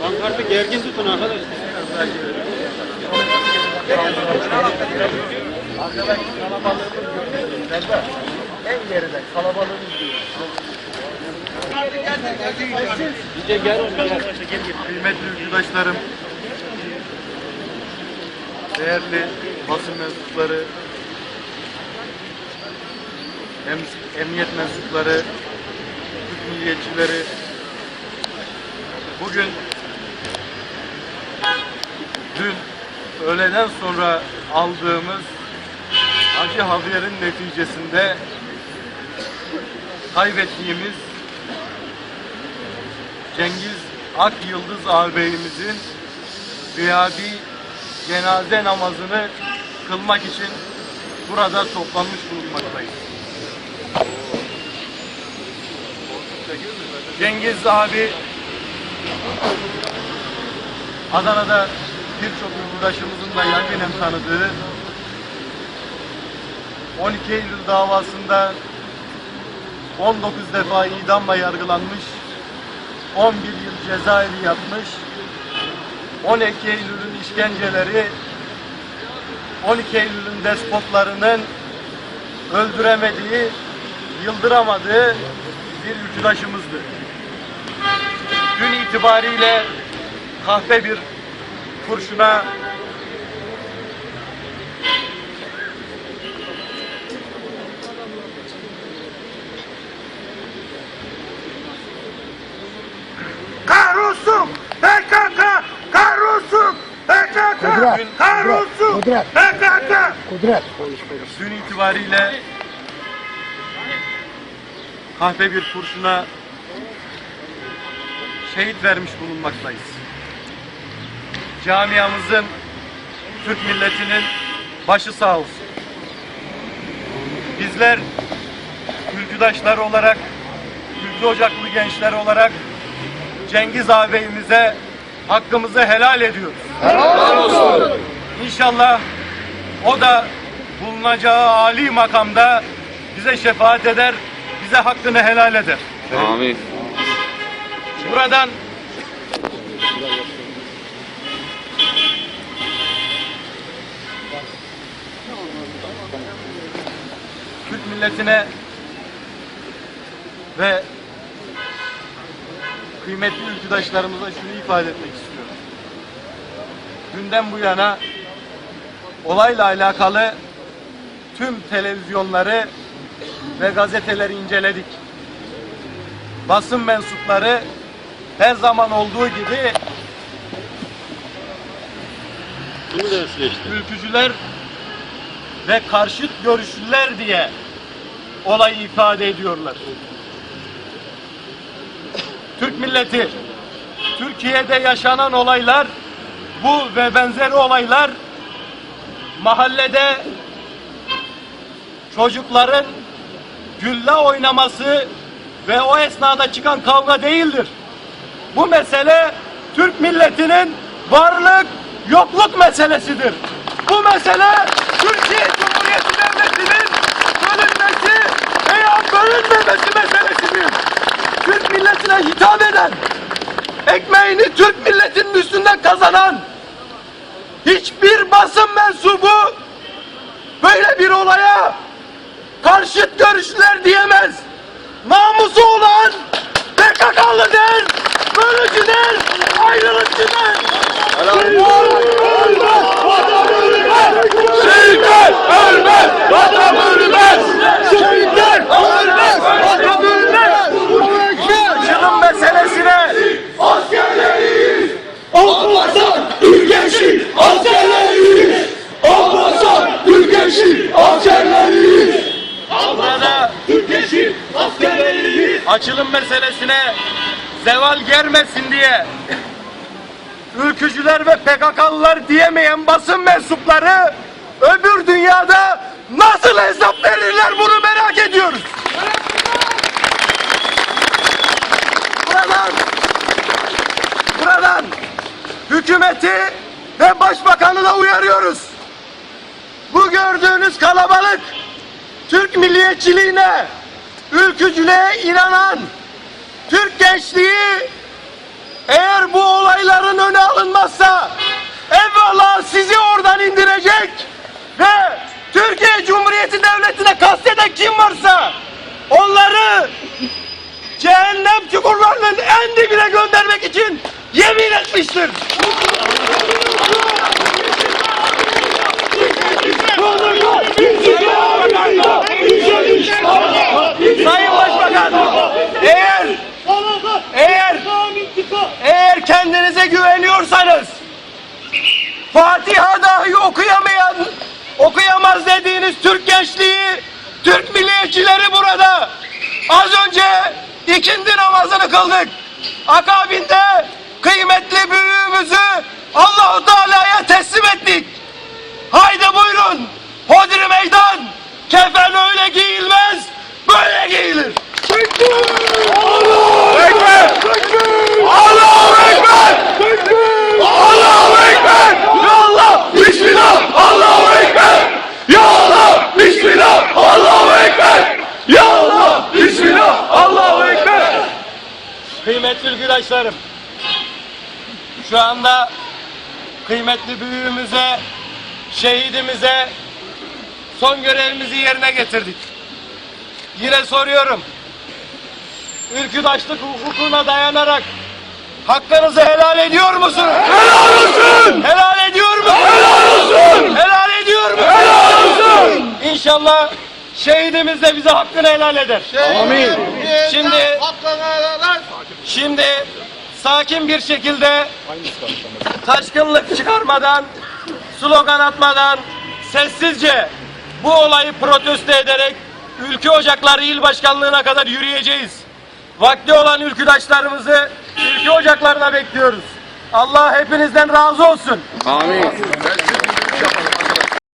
Pankartı gergin tutun arkadaşlar. En geride kalabalığımız diyor. Gel gel. Kıymetli ülküdaşlarım, değerli basın mensupları, em- emniyet mensupları, Türk milliyetçileri, bugün dün öğleden sonra aldığımız acı haberin neticesinde kaybettiğimiz Cengiz Ak Yıldız ağabeyimizin gıyabi cenaze namazını kılmak için burada toplanmış bulunmaktayız. Cengiz abi Adana'da birçok yurttaşımızın da yakinen tanıdığı 12 Eylül davasında 19 defa idamla yargılanmış 11 yıl cezaevi yatmış. 12 Eylül'ün işkenceleri, 12 Eylül'ün despotlarının öldüremediği, yıldıramadığı bir ülküdaşımızdı. Dün itibariyle kahpe bir kurşuna Kudret. Kudret. Dün itibariyle kahpe bir kurşuna şehit vermiş bulunmaktayız. Camiamızın, Türk milletinin başı sağ olsun. Bizler ülküdaşlar olarak, ülke ocaklı gençler olarak Cengiz ağabeyimize hakkımızı helal ediyoruz. İnşallah o da bulunacağı âli makamda bize şefaat eder, bize hakkını helal eder. Amin. Buradan Türk milletine ve kıymetli ülküdaşlarımıza şunu ifade etmek istiyorum. Dünden bu yana olayla alakalı tüm televizyonları ve gazeteleri inceledik. Basın mensupları her zaman olduğu gibi ülkücüler ve karşıt görüşlüler diye olayı ifade ediyorlar. Türk milleti, Türkiye'de yaşanan olaylar, bu ve benzeri olaylar mahallede çocukların gülle oynaması ve o esnada çıkan kavga değildir. Bu mesele Türk milletinin varlık yokluk meselesidir. Bu mesele Türkiye Cumhuriyeti Devleti'nin bölünmesi veya bölünmemesi meselesidir. Türk milletine hitap eden, ekmeğini Türk milletinin üstünden kazanan mensubu böyle bir olaya karşıt görüşler diyemez. Namusu olan PKK'lı der, bölücü der, ayrılıkçı der. Açılım meselesine zeval gelmesin diye ülkücüler ve PKK'lılar diyemeyen basın mensupları öbür dünyada nasıl hesap verirler bunu merak ediyoruz. Buradan buradan hükümeti ve başbakanı da uyarıyoruz. Bu gördüğünüz kalabalık Türk milliyetçiliğine, ülkücülüğe inanan Türk gençliği eğer bu olayların önü alınmazsa evvela sizi oradan indirecek ve Türkiye Cumhuriyeti Devleti'ne kasteden kim varsa onları cehennem çukurlarının en dibine göndermek için yemin etmiştir. Sayın Başbakan, eğer eğer eğer kendinize güveniyorsanız Fatiha dahi okuyamayan okuyamaz dediğiniz Türk gençliği Türk milliyetçileri burada. Az önce ikindi namazını kıldık. Akabinde kıymetli büyüğümüzü Allahu Teala'ya teslim ettik. Haydi buyurun hodri meydan. Kefen öyle giyilmez böyle Kıymetli ülküdaşlarım, şu anda kıymetli büyüğümüze, şehidimize son görevimizi yerine getirdik. Yine soruyorum, ülküdaşlık hukukuna dayanarak hakkınızı helal ediyor musunuz? Helal olsun! Helal ediyor musunuz? Helal olsun! Helal ediyor musunuz? Helal olsun! İnşallah şehidimiz de bize hakkını helal eder. Amin. Şimdi Şimdi sakin bir şekilde taşkınlık çıkarmadan, slogan atmadan sessizce bu olayı protesto ederek Ülke Ocakları İl Başkanlığı'na kadar yürüyeceğiz. Vakti olan ülküdaşlarımızı Ülke Ocakları'na bekliyoruz. Allah hepinizden razı olsun. Amin.